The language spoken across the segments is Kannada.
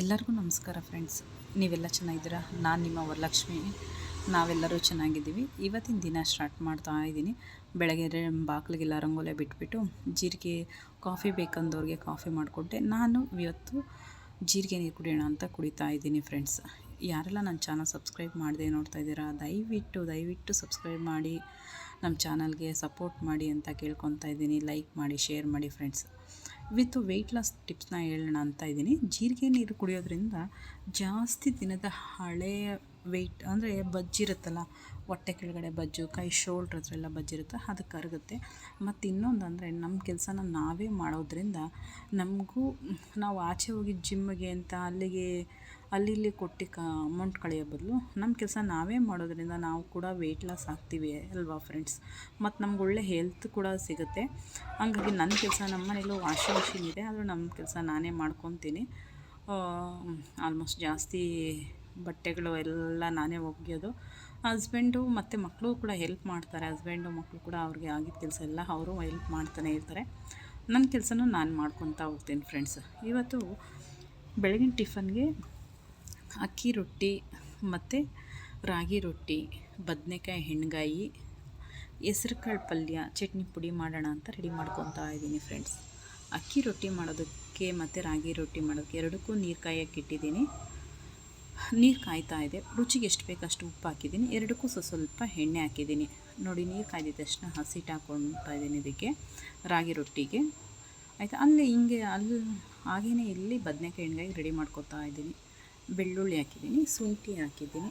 ಎಲ್ಲರಿಗೂ ನಮಸ್ಕಾರ ಫ್ರೆಂಡ್ಸ್. ನೀವೆಲ್ಲ ಚೆನ್ನಾಗಿದ್ದೀರಾ? ನಾನು ನಿಮ್ಮ ವರಲಕ್ಷ್ಮಿ. ನಾವೆಲ್ಲರೂ ಚೆನ್ನಾಗಿದ್ದೀವಿ. ಇವತ್ತಿನ ದಿನ ಸ್ಟಾರ್ಟ್ ಮಾಡ್ತಾ ಇದ್ದೀನಿ. ಬೆಳಗ್ಗೆ ಬಾಗಿಲಿಗೆಲ್ಲ ರಂಗೋಲೆ ಬಿಟ್ಬಿಟ್ಟು ಜೀರಿಗೆ ಕಾಫಿ ಬೇಕಂದವ್ರಿಗೆ ಕಾಫಿ ಮಾಡಿಕೊಟ್ಟೆ. ನಾನು ಇವತ್ತು ಜೀರಿಗೆ ನೀರು ಕುಡಿಯೋಣ ಅಂತ ಕುಡಿತಾ ಇದ್ದೀನಿ ಫ್ರೆಂಡ್ಸ್. ಯಾರೆಲ್ಲ ನನ್ನ ಚಾನಲ್ ಸಬ್ಸ್ಕ್ರೈಬ್ ಮಾಡದೆ ನೋಡ್ತಾ ಇದ್ದೀರಾ, ದಯವಿಟ್ಟು ದಯವಿಟ್ಟು ಸಬ್ಸ್ಕ್ರೈಬ್ ಮಾಡಿ, ನಮ್ಮ ಚಾನಲ್ಗೆ ಸಪೋರ್ಟ್ ಮಾಡಿ ಅಂತ ಕೇಳ್ಕೊತಾ ಇದ್ದೀನಿ. ಲೈಕ್ ಮಾಡಿ, ಶೇರ್ ಮಾಡಿ ಫ್ರೆಂಡ್ಸ್. ವಿತ್ ವೆಯ್ಟ್ ಲಾಸ್ ಟಿಪ್ಸ್ನ ಹೇಳೋಣ ಅಂತ ಇದ್ದೀನಿ. ಜೀರಿಗೆ ನೀರು ಕುಡಿಯೋದ್ರಿಂದ ಜಾಸ್ತಿ ದಿನದ ಹಳೆಯ ವೆಯ್ಟ್ ಅಂದರೆ ಬಜ್ಜಿರುತ್ತಲ್ಲ ಹೊಟ್ಟೆ ಕೆಳಗಡೆ ಬಜ್ಜು, ಕೈ ಶೋಲ್ಡ್ರ್ ಹತ್ರ ಬಜ್ಜಿರುತ್ತೆ ಅದು ಕರಗುತ್ತೆ. ಮತ್ತು ಇನ್ನೊಂದು ಅಂದರೆ ನಮ್ಮ ಕೆಲಸನ ನಾವೇ ಮಾಡೋದ್ರಿಂದ ನಮಗೂ, ನಾವು ಆಚೆ ಹೋಗಿ ಜಿಮ್ಮಿಗೆ ಅಂತ ಅಲ್ಲಿಗೆ ಅಲ್ಲಿ ಇಲ್ಲಿ ಕೊಟ್ಟು ಕ ಅಮೌಂಟ್ ಕಳೆಯೋ ಬದಲು ನಮ್ಮ ಕೆಲಸ ನಾವೇ ಮಾಡೋದ್ರಿಂದ ನಾವು ಕೂಡ ವೆಯ್ಟ್ ಲಾಸ್ ಆಗ್ತೀವಿ ಅಲ್ವಾ ಫ್ರೆಂಡ್ಸ್ ಮತ್ತು ನಮ್ಗೆ ಒಳ್ಳೆ ಹೆಲ್ತ್ ಕೂಡ ಸಿಗುತ್ತೆ. ಹಂಗಾಗಿ ನನ್ನ ಕೆಲಸ ನಮ್ಮ ಮನೇಲೂ ವಾಷಿಂಗ್ ಮಿಷಿನ್ ಇದೆ. ಆದರೂ ನಮ್ಮ ಕೆಲಸ ನಾನೇ ಮಾಡ್ಕೊತೀನಿ. ಆಲ್ಮೋಸ್ಟ್ ಜಾಸ್ತಿ ಬಟ್ಟೆಗಳು ಎಲ್ಲ ನಾನೇ ಒಗೆಯೋದು. ಹಸ್ಬೆಂಡು ಮತ್ತು ಮಕ್ಕಳು ಕೂಡ ಹೆಲ್ಪ್ ಮಾಡ್ತಾರೆ. ಹಸ್ಬೆಂಡು ಮಕ್ಕಳು ಕೂಡ ಅವ್ರಿಗೆ ಆಗಿದ್ದ ಕೆಲಸ ಎಲ್ಲ ಅವರು ಹೆಲ್ಪ್ ಮಾಡ್ತಾನೆ ಇರ್ತಾರೆ. ನನ್ನ ಕೆಲಸನೂ ನಾನು ಮಾಡ್ಕೊತಾ ಹೋಗ್ತೀನಿ ಫ್ರೆಂಡ್ಸ್ ಇವತ್ತು ಬೆಳಗಿನ ಟಿಫನ್ಗೆ ಅಕ್ಕಿ ರೊಟ್ಟಿ ಮತ್ತು ರಾಗಿ ರೊಟ್ಟಿ, ಬದನೆಕಾಯಿ ಹೆಣ್ಗಾಯಿ, ಹೆಸ್ರುಕಾಳು ಪಲ್ಯ, ಚಟ್ನಿ ಪುಡಿ ಮಾಡೋಣ ಅಂತ ರೆಡಿ ಮಾಡ್ಕೊತಾ ಇದ್ದೀನಿ ಫ್ರೆಂಡ್ಸ್ ಅಕ್ಕಿ ರೊಟ್ಟಿ ಮಾಡೋದಕ್ಕೆ ಮತ್ತು ರಾಗಿ ರೊಟ್ಟಿ ಮಾಡೋದಕ್ಕೆ ಎರಡಕ್ಕೂ ನೀರು ಕಾಯಕ್ಕೆ ಇಟ್ಟಿದ್ದೀನಿ. ನೀರು ಕಾಯ್ತಾ ಇದೆ. ರುಚಿಗೆ ಎಷ್ಟು ಬೇಕು ಅಷ್ಟು ಉಪ್ಪು ಹಾಕಿದ್ದೀನಿ. ಎರಡಕ್ಕೂ ಸ್ವಲ್ಪ ಸ್ವಲ್ಪ ಎಣ್ಣೆ ಹಾಕಿದ್ದೀನಿ. ನೋಡಿ, ನೀರು ಕಾಯ್ದಿದ ತಕ್ಷಣ ಹಸಿಟ್ಟು ಹಾಕ್ಕೊಳ್ತಾ ಇದ್ದೀನಿ ಇದಕ್ಕೆ, ರಾಗಿ ರೊಟ್ಟಿಗೆ. ಆಯಿತಾ? ಅಲ್ಲಿ ಹಿಂಗೆ ಅಲ್ಲಿ ಹಾಗೇ ಇಲ್ಲಿ ಬದನೆಕಾಯಿ ಎಣ್ಣೆಗಾಗಿ ರೆಡಿ ಮಾಡ್ಕೊತಾ ಇದ್ದೀನಿ. ಬೆಳ್ಳುಳ್ಳಿ ಹಾಕಿದ್ದೀನಿ, ಶುಂಠಿ ಹಾಕಿದ್ದೀನಿ,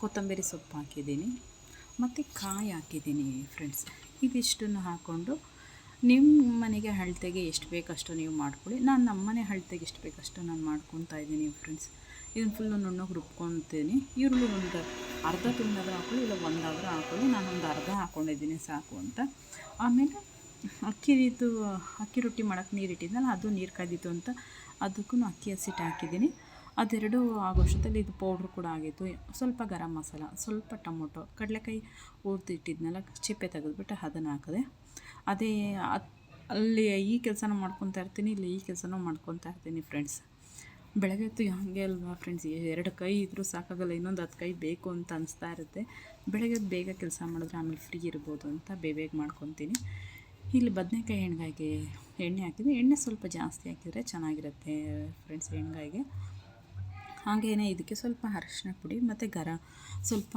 ಕೊತ್ತಂಬರಿ ಸೊಪ್ಪು ಹಾಕಿದ್ದೀನಿ, ಮತ್ತು ಕಾಯಿ ಹಾಕಿದ್ದೀನಿ ಫ್ರೆಂಡ್ಸ್ ಇದಿಷ್ಟನ್ನು ಹಾಕ್ಕೊಂಡು ನಿಮ್ಮ ಮನೆಗೆ ಅಳತೆಗೆ ಎಷ್ಟು ಬೇಕಷ್ಟು ನೀವು ಮಾಡ್ಕೊಳ್ಳಿ. ನಾನು ನಮ್ಮ ಮನೆ ಅಳತೆಗೆ ಎಷ್ಟು ಬೇಕಷ್ಟು ನಾನು ಮಾಡ್ಕೊತಾ ಇದ್ದೀನಿ ಫ್ರೆಂಡ್ಸ್ ಇದನ್ನು ಫುಲ್ಲು ನುಣ್ಣಗೆ ರುಬ್ಕೊತೀನಿ. ಈರುಳ್ಳಿ ಒಂದು ಅರ್ಧ ತುಂಡಾದರೂ ಹಾಕೊಳ್ಳಿ, ಇಲ್ಲ ಒಂದಾದರೂ ಹಾಕೊಳ್ಳಿ. ನಾನೊಂದು ಅರ್ಧ ಹಾಕ್ಕೊಂಡಿದ್ದೀನಿ ಸಾಕು ಅಂತ. ಆಮೇಲೆ ಅಕ್ಕಿದು ಅಕ್ಕಿ ರೊಟ್ಟಿ ಮಾಡೋಕ್ಕೆ ನೀರು ಇಟ್ಟಿದ್ನಲ್ಲ, ಅದು ನೀರು ಕಾದಿತ್ತು ಅಂತ. ಅದಕ್ಕೂ ಅಕ್ಕಿ ಹಸಿಟ್ಟು ಹಾಕಿದ್ದೀನಿ. ಅದೆರಡು ಆಗೋಷ್ಟೊತ್ತಲ್ಲಿ ಇದು ಪೌಡ್ರ್ ಕೂಡ ಆಗಿತ್ತು. ಸ್ವಲ್ಪ ಗರಂ ಮಸಾಲ, ಸ್ವಲ್ಪ ಟೊಮೊಟೊ, ಕಡಲೆಕಾಯಿ ಹುರಿದಿಟ್ಟಿದ್ನಲ್ಲ ಚಿಪ್ಪೆ ತೆಗೆದುಬಿಟ್ಟು ಅದನ್ನು ಹಾಕಿದೆ, ಅದೇ ಅಲ್ಲಿ ಈ ಕೆಲಸನ ಮಾಡ್ಕೊತಾ ಇರ್ತೀನಿ, ಇಲ್ಲಿ ಈ ಕೆಲಸನೂ ಮಾಡ್ಕೊತಾ ಇರ್ತೀನಿ ಫ್ರೆಂಡ್ಸ್ ಬೆಳಗ್ಗೆ ಹೊತ್ತು ಹಾಗೆ ಅಲ್ವಾ ಫ್ರೆಂಡ್ಸ್ ಎರಡು ಕೈ ಇದ್ದರೂ ಸಾಕಾಗಲ್ಲ, ಇನ್ನೊಂದು ಹತ್ತು ಕೈ ಬೇಕು ಅಂತ ಅನಿಸ್ತಾ ಇರುತ್ತೆ. ಬೆಳಗ್ಗೆ ಬೇಗ ಕೆಲಸ ಮಾಡಿದ್ರೆ ಆಮೇಲೆ ಫ್ರೀ ಇರ್ಬೋದು ಅಂತ ಬೇಗ ಬೇಗ ಮಾಡ್ಕೊತೀನಿ. ಇಲ್ಲಿ ಬದನೆಕಾಯಿ ಎಣ್ಗಾಯಿಗೆ ಎಣ್ಣೆ ಹಾಕಿದ್ರೆ ಎಣ್ಣೆ ಸ್ವಲ್ಪ ಜಾಸ್ತಿ ಹಾಕಿದರೆ ಚೆನ್ನಾಗಿರುತ್ತೆ ಫ್ರೆಂಡ್ಸ್ ಎಣ್ಗಾಯಿಗೆ ಹಾಗೇನೆ ಇದಕ್ಕೆ ಸ್ವಲ್ಪ ಅರಶಿನ ಪುಡಿ ಮತ್ತು ಗರ, ಸ್ವಲ್ಪ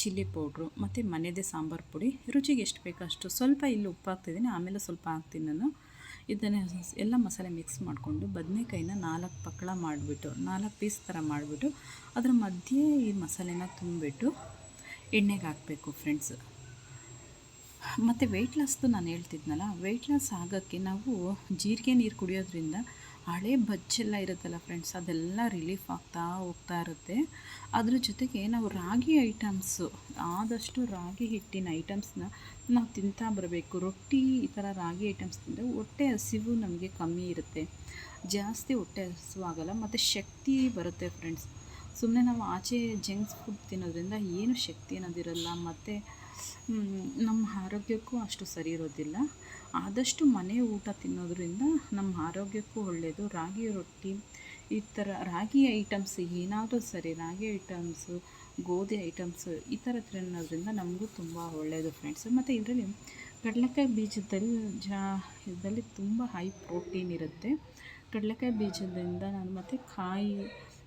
ಚಿಲ್ಲಿ ಪೌಡ್ರು ಮತ್ತು ಮನೆಯದೇ ಸಾಂಬಾರು ಪುಡಿ. ರುಚಿಗೆ ಎಷ್ಟು ಬೇಕೋ ಅಷ್ಟು. ಸ್ವಲ್ಪ ಇಲ್ಲಿ ಉಪ್ಪು ಹಾಕ್ತಿದ್ದೀನಿ, ಆಮೇಲೆ ಸ್ವಲ್ಪ ಹಾಕ್ತೀನಿ ನಾನು. ಇದನ್ನು ಎಲ್ಲ ಮಸಾಲೆ ಮಿಕ್ಸ್ ಮಾಡಿಕೊಂಡು ಬದನೆಕಾಯಿನ ನಾಲ್ಕು ಪಕ್ಕಳ ಮಾಡಿಬಿಟ್ಟು, ನಾಲ್ಕು ಪೀಸ್ ಥರ ಮಾಡಿಬಿಟ್ಟು ಅದರ ಮಧ್ಯೆ ಈ ಮಸಾಲೆನ ತುಂಬಿಬಿಟ್ಟು ಎಣ್ಣೆಗೆ ಹಾಕಬೇಕು ಫ್ರೆಂಡ್ಸ್ ಮತ್ತು ವೆಯ್ಟ್ ಲಾಸ್ದು ನಾನು ಹೇಳ್ತಿದ್ನಲ್ಲ ವೆಯ್ಟ್ ಲಾಸ್ ಆಗೋಕ್ಕೆ ನಾವು ಜೀರಿಗೆ ನೀರು ಕುಡಿಯೋದ್ರಿಂದ ಹಳೆ ಬಚ್ಚೆಲ್ಲ ಇರುತ್ತಲ್ಲ ಫ್ರೆಂಡ್ಸ್ ಅದೆಲ್ಲ ರಿಲೀಫ್ ಆಗ್ತಾ ಹೋಗ್ತಾ ಇರುತ್ತೆ. ಅದ್ರ ಜೊತೆಗೆ ನಾವು ರಾಗಿ ಐಟಮ್ಸು ಆದಷ್ಟು ರಾಗಿ ಹಿಟ್ಟಿನ ಐಟಮ್ಸ್ನ ನಾವು ತಿಂತಾ ಬರಬೇಕು. ರೊಟ್ಟಿ ಈ ಥರ ರಾಗಿ ಐಟಮ್ಸ್ ತಿಂದರೆ ಹೊಟ್ಟೆ ಹಸಿವು ನಮಗೆ ಕಮ್ಮಿ ಇರುತ್ತೆ. ಜಾಸ್ತಿ ಹೊಟ್ಟೆ ಹಸಿವು ಆಗೋಲ್ಲ, ಮತ್ತು ಶಕ್ತಿ ಬರುತ್ತೆ ಫ್ರೆಂಡ್ಸ್ ಸುಮ್ಮನೆ ನಾವು ಆಚೆ ಜಂಕ್ಸ್ ಫುಡ್ ತಿನ್ನೋದ್ರಿಂದ ಏನು ಶಕ್ತಿ ಅನ್ನೋದಿರಲ್ಲ, ಮತ್ತು ನಮ್ಮ ಆರೋಗ್ಯಕ್ಕೂ ಅಷ್ಟು ಸರಿ ಇರೋದಿಲ್ಲ. ಆದಷ್ಟು ಮನೆ ಊಟ ತಿನ್ನೋದ್ರಿಂದ ನಮ್ಮ ಆರೋಗ್ಯಕ್ಕೂ ಒಳ್ಳೆಯದು ರಾಗಿ ರೊಟ್ಟಿ, ಈ ಥರ ರಾಗಿ ಐಟಮ್ಸ್ ಏನಾದರೂ ಸರಿ ರಾಗಿ ಐಟಮ್ಸು, ಗೋಧಿ ಐಟಮ್ಸು ಈ ಥರ ತಿನ್ನೋದ್ರಿಂದ ನಮಗೂ ತುಂಬ ಒಳ್ಳೆಯದು ಫ್ರೆಂಡ್ಸ್ ಮತ್ತು ಇದರಲ್ಲಿ ಕಡಲೆಕಾಯಿ ಬೀಜದಲ್ಲಿ ಜಾ, ಇದರಲ್ಲಿ ತುಂಬ ಹೈ ಪ್ರೋಟೀನ್ ಇರುತ್ತೆ. ಕಡಲೆಕಾಯಿ ಬೀಜದಿಂದ ನಾನು ಮತ್ತು ಕಾಯಿ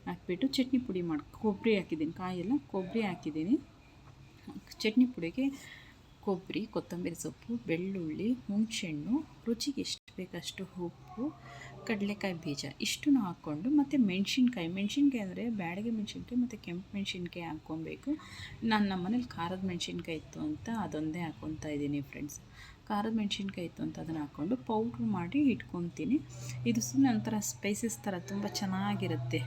ಹಾಕ್ಬಿಟ್ಟು ಚಟ್ನಿ ಪುಡಿ ಮಾಡಿ, ಕೊಬ್ಬರಿ ಹಾಕಿದ್ದೀನಿ. ಕಾಯೆಲ್ಲ ಕೊಬ್ಬರಿ ಹಾಕಿದ್ದೀನಿ. ಚಟ್ನಿ ಪುಡಿಗೆ ಕೊಬ್ಬರಿ, ಕೊತ್ತಂಬರಿ ಸೊಪ್ಪು, ಬೆಳ್ಳುಳ್ಳಿ, ಹುಣಸೆಹಣ್ಣು, ರುಚಿಗೆ ಎಷ್ಟು ಬೇಕಷ್ಟು ಉಪ್ಪು, ಕಡಲೆಕಾಯಿ ಬೀಜ ಇಷ್ಟನ್ನು ಹಾಕ್ಕೊಂಡು ಮತ್ತು ಮೆಣಸಿನ್ಕಾಯಿ ಮೆಣಸಿನ್ಕಾಯಿ ಅಂದರೆ ಬ್ಯಾಡಿಗೆ ಮೆಣಸಿನ್ಕಾಯಿ ಮತ್ತು ಕೆಂಪು ಮೆಣಸಿನ್ಕಾಯಿ ಹಾಕ್ಕೊಬೇಕು. ನಾನು ನಮ್ಮ ಮನೇಲಿ ಖಾರದ ಮೆಣಸಿನ್ಕಾಯಿ ಇತ್ತು ಅಂತ ಅದೊಂದೇ ಹಾಕ್ಕೊತಾ ಇದ್ದೀನಿ ಫ್ರೆಂಡ್ಸ್ ಖಾರದ ಮೆಣಸಿನ್ಕಾಯಿ ಇತ್ತು ಅಂತ ಅದನ್ನು ಹಾಕ್ಕೊಂಡು ಪೌಡ್ರ್ ಮಾಡಿ ಇಟ್ಕೊತೀನಿ. ಇದು ಸುಮ್ಮನೆ ಒಂಥರ ಸ್ಪೈಸಸ್ ಥರ ತುಂಬ ಚೆನ್ನಾಗಿರುತ್ತೆ.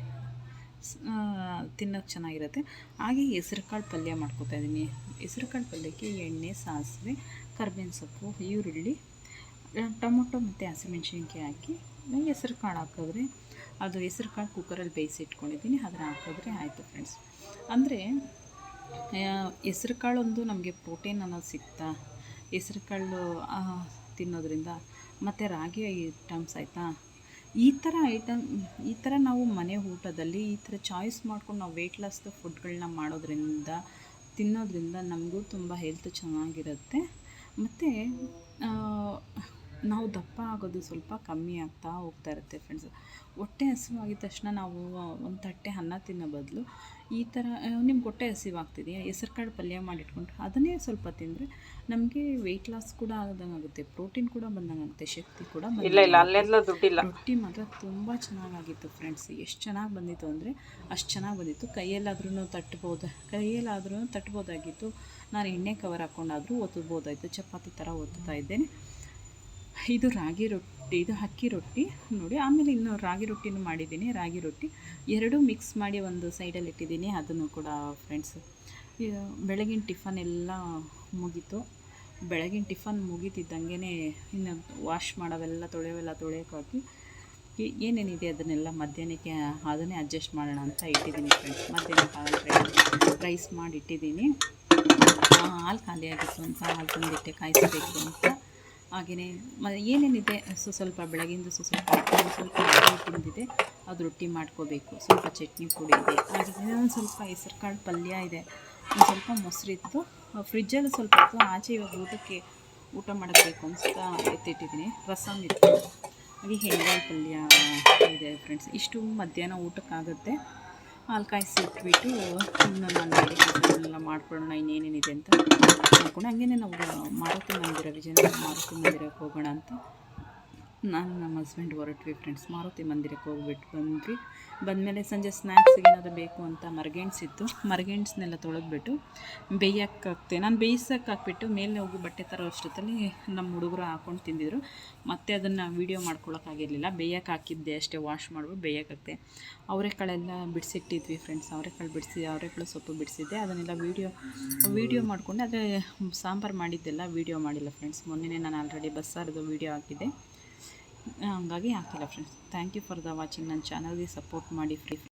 ತಿನ್ನೋಕ್ಕೆ ಚೆನ್ನಾಗಿರುತ್ತೆ. ಹಾಗೆ ಹೆಸ್ರು ಕಾಳು ಪಲ್ಯ ಮಾಡ್ಕೊತಾ ಇದ್ದೀನಿ ಹೆಸ್ರು ಕಾಳು ಪಲ್ಯಕ್ಕೆ ಎಣ್ಣೆ, ಸಾಸಿವೆ, ಕರ್ಬೇವಿನ ಸೊಪ್ಪು, ಈರುಳ್ಳಿ ಟೊಮೊಟೊ ಮತ್ತು ಹಸಿಮೆಣ್ಸಿನ್ಕಾಯಿ ಹಾಕಿ ಹೆಸ್ರು ಕಾಳು ಹಾಕಿದ್ರೆ, ಅದು ಹೆಸ್ರು ಕಾಳು ಕುಕ್ಕರಲ್ಲಿ ಬೇಯಿಸಿ ಇಟ್ಕೊಂಡಿದ್ದೀನಿ ಅದನ್ನು ಹಾಕಿದ್ರೆ ಆಯಿತು ಫ್ರೆಂಡ್ಸ್ ಅಂದರೆ ಹೆಸ್ರು ಒಂದು ನಮಗೆ ಪ್ರೋಟೀನ್ ಅನ್ನೋದು ಸಿಗ್ತಾ ಹೆಸ್ರು ಕಾಳು ತಿನ್ನೋದ್ರಿಂದ ಮತ್ತು ರಾಗಿ ಐಟಮ್ಸ್ ಆಯಿತಾ? ಈ ಥರ ಐಟಮ್ ಈ ಥರ ನಾವು ಮನೆ ಊಟದಲ್ಲಿ ಈ ಥರ ಚಾಯ್ಸ್ ಮಾಡ್ಕೊಂಡು ನಾವು ವೆಯ್ಟ್ ಲಾಸ್ದು ಫುಡ್ಗಳನ್ನ ಮಾಡೋದ್ರಿಂದ, ತಿನ್ನೋದ್ರಿಂದ ನಮಗೂ ತುಂಬ ಹೆಲ್ತ್ ಚೆನ್ನಾಗಿರುತ್ತೆ. ಮತ್ತು ನಾವು ದಪ್ಪ ಆಗೋದು ಸ್ವಲ್ಪ ಕಮ್ಮಿ ಆಗ್ತಾ ಹೋಗ್ತಾ ಇರುತ್ತೆ ಫ್ರೆಂಡ್ಸ್ ಹೊಟ್ಟೆ ಹಸಿವಾಗಿದ ತಕ್ಷಣ ನಾವು ಒಂದು ತಟ್ಟೆ ಅನ್ನ ತಿನ್ನೋ ಬದಲು ಈ ಥರ ನಿಮ್ಗೆ ಹೊಟ್ಟೆ ಹಸಿವಾಗ್ತಿದೆಯಾ ಹೆಸರು ಕಾಳು ಪಲ್ಯ ಮಾಡಿಟ್ಕೊಂಡು ಅದನ್ನೇ ಸ್ವಲ್ಪ ತಿಂದರೆ ನಮಗೆ ವೆಯ್ಟ್ ಲಾಸ್ ಕೂಡ ಆಗುತ್ತೆ ಪ್ರೋಟೀನ್ ಕೂಡ ಬಂದಂಗೆ ಆಗುತ್ತೆ ಶಕ್ತಿ ಕೂಡ ಇಲ್ಲ ಇಲ್ಲ ಅಲ್ಲೆಲ್ಲ ದುಡ್ಡಿಲ್ಲ. ರೊಟ್ಟಿ ಮಾತ್ರ ತುಂಬ ಚೆನ್ನಾಗಾಗಿತ್ತು ಫ್ರೆಂಡ್ಸ್ ಎಷ್ಟು ಚೆನ್ನಾಗಿ ಬಂದಿತ್ತು ಅಂದರೆ ಅಷ್ಟು ಚೆನ್ನಾಗಿ ಬಂದಿತ್ತು. ಕೈಯಲ್ಲಾದ್ರೂ ತಟ್ಬೋದು ಕೈಯಲ್ಲಾದ್ರೂ ತಟ್ಬೋದಾಗಿತ್ತು. ನಾನು ಎಣ್ಣೆ ಕವರ್ ಹಾಕ್ಕೊಂಡಾದರೂ ಒತ್ತಬೋದಾಯಿತು ಚಪಾತಿ ಥರ ಒತ್ತುತ್ತಾ ಇದ್ದೇನೆ. ಇದು ರಾಗಿ ರೊಟ್ಟಿ ಇದು ಅಕ್ಕಿ ರೊಟ್ಟಿ ನೋಡಿ, ಆಮೇಲೆ ಇನ್ನು ರಾಗಿ ರೊಟ್ಟಿನೂ ಮಾಡಿದ್ದೀನಿ, ರಾಗಿ ರೊಟ್ಟಿ. ಎರಡೂ ಮಿಕ್ಸ್ ಮಾಡಿ ಒಂದು ಸೈಡಲ್ಲಿ ಇಟ್ಟಿದ್ದೀನಿ, ಅದನ್ನು ಕೂಡ ಫ್ರೆಂಡ್ಸ್ ಬೆಳಗಿನ ಟಿಫನ್ ಎಲ್ಲ ಮುಗೀತು. ಬೆಳಗಿನ ಟಿಫನ್ ಮುಗೀತಿದ್ದಂಗೆ ಇನ್ನು ವಾಶ್ ಮಾಡೋವೆಲ್ಲ, ತೊಳೆಯೋವೆಲ್ಲ ತೊಳೆಯೋಕೆ ಹಾಕಿ ಏ- ಏನೇನಿದೆ ಅದನ್ನೆಲ್ಲ ಮಧ್ಯಾಹ್ನಕ್ಕೆ, ಅದನ್ನೇ ಅಡ್ಜಸ್ಟ್ ಮಾಡೋಣ ಅಂತ ಇಟ್ಟಿದ್ದೀನಿ ಫ್ರೆಂಡ್ಸ್ ಮಧ್ಯಾಹ್ನಕ್ಕೆ ರೈಸ್ ಮಾಡಿ ಇಟ್ಟಿದ್ದೀನಿ. ಹಾಲು ಖಾಲಿ ಆಗಿತ್ತು ಅಂತ, ಹಾಲು ತಂದಿಟ್ಟೆ, ಕಾಯಿಸಬೇಕು ಅಂತ. ಹಾಗೆಯೇ ಮ, ಏನೇನಿದೆ, ಸೊ, ಸ್ವಲ್ಪ ಬೆಳಗಿಂದು ಸೊ, ಸ್ವಲ್ಪ ಸ್ವಲ್ಪ ತಿಂದಿದೆ ಅದು ರೊಟ್ಟಿ ಮಾಡ್ಕೋಬೇಕು. ಸ್ವಲ್ಪ ಚಟ್ನಿ ಪುಡಿ ಇದೆ. ಹಾಗೆ ಒಂದು ಸ್ವಲ್ಪ ಹೆಸರು ಕಾಳು ಪಲ್ಯ ಇದೆ. ಒಂದು ಸ್ವಲ್ಪ ಮೊಸರಿತ್ತು ಫ್ರಿಜ್ಜಲ್ಲಿ ಸ್ವಲ್ಪ ಇತ್ತು ಆಚೆ ಇವಾಗ ಊಟಕ್ಕೆ ಊಟ ಮಾಡಬೇಕು ಅಂತ ಎತ್ತಿಟ್ಟಿದ್ದೀನಿ. ರಸಮ್ ಇತ್ತು. ಹಾಗೆ ಹೆಣ್ಗಾಯಿ ಪಲ್ಯ ಇದೆ ಫ್ರೆಂಡ್ಸ್ ಇಷ್ಟು ಮಧ್ಯಾಹ್ನ ಊಟಕ್ಕಾಗುತ್ತೆ. ಹಾಲು ಕಾಯಿಸಿ ಇಟ್ಬಿಟ್ಟು ಇನ್ನು ನಾನು ಬೇರೆ ಕೆಲಸಗಳನ್ನೆಲ್ಲ ಮಾಡ್ಕೊಳ್ಳೋಣ, ಇನ್ನೇನೇನಿದೆ ಅಂತ ಮಾಡ್ಕೊಂಡು ಹಂಗೇನೆ ನಾವು ಮಾರುತಿ ಮಂದಿರ, ವಿಜಯನಗರ ಮಾರುತಿ ಮಂದಿರಕ್ಕೆ ಹೋಗೋಣ ಅಂತ ನಾನು ನಮ್ಮ ಹಸ್ಬೆಂಡ್ ಹೊರಟ್ವಿ ಫ್ರೆಂಡ್ಸ್ ಮಾರುತಿ ಮಂದಿರಕ್ಕೆ ಹೋಗ್ಬಿಟ್ಟು ಬಂದ್ವಿ. ಬಂದಮೇಲೆ ಸಂಜೆ ಸ್ನ್ಯಾಕ್ಸ್ ಏನಾದರೂ ಬೇಕು ಅಂತ ಮರಗೆಣ್ಸಿತ್ತು ಮರಗೆಣ್ಸನ್ನೆಲ್ಲ ತೊಳೆದ್ಬಿಟ್ಟು ಬೇಯಕ್ಕೆ ಹಾಕ್ತೆ ನಾನು ಬೇಯಿಸೋಕೆ ಹಾಕ್ಬಿಟ್ಟು ಮೇಲೆ ಹೋಗಿ ಬಟ್ಟೆ ತರೋ ಅಷ್ಟೊತ್ತಲ್ಲಿ ನಮ್ಮ ಹುಡುಗರು ಹಾಕ್ಕೊಂಡು ತಿಂದಿದ್ರು. ಮತ್ತೆ ಅದನ್ನು ವೀಡಿಯೋ ಮಾಡ್ಕೊಳ್ಳೋಕ್ಕಾಗಿರಲಿಲ್ಲ ಬೇಯಕ್ಕೆ ಹಾಕಿದ್ದೆ ಅಷ್ಟೇ ವಾಶ್ ಮಾಡ್ಬಿಟ್ಟು ಬೇಯಕ್ಕೆ ಹಾಕ್ತೆ. ಅವರೆಕಾಳೆಲ್ಲ ಬಿಡಿಸಿಟ್ಟಿದ್ವಿ ಫ್ರೆಂಡ್ಸ್ ಅವರೆಕಾಳು ಬಿಡಿಸಿ ಅವರೆಕಾಳು ಸೊಪ್ಪು ಬಿಡಿಸಿದ್ದೆ. ಅದನ್ನೆಲ್ಲ ವೀಡಿಯೋ ವೀಡಿಯೋ ಮಾಡಿಕೊಂಡೆ. ಅದೇ ಸಾಂಬಾರು ಮಾಡಿದ್ದೆಲ್ಲ ವೀಡಿಯೋ ಮಾಡಿಲ್ಲ ಫ್ರೆಂಡ್ಸ್ ಮೊನ್ನೆ ನಾನು ಆಲ್ರೆಡಿ ಬಸ್ಸಾರದು ವೀಡಿಯೋ ಹಾಕಿದ್ದೆ. ಹಂಗಾಗಿ ಹಾಕಿಲ್ಲ friends thank you for the watching ನನ್ನ ಚಾನಲ್ಗೆ ಸಪೋರ್ಟ್ ಮಾಡಿ ಫ್ರೀ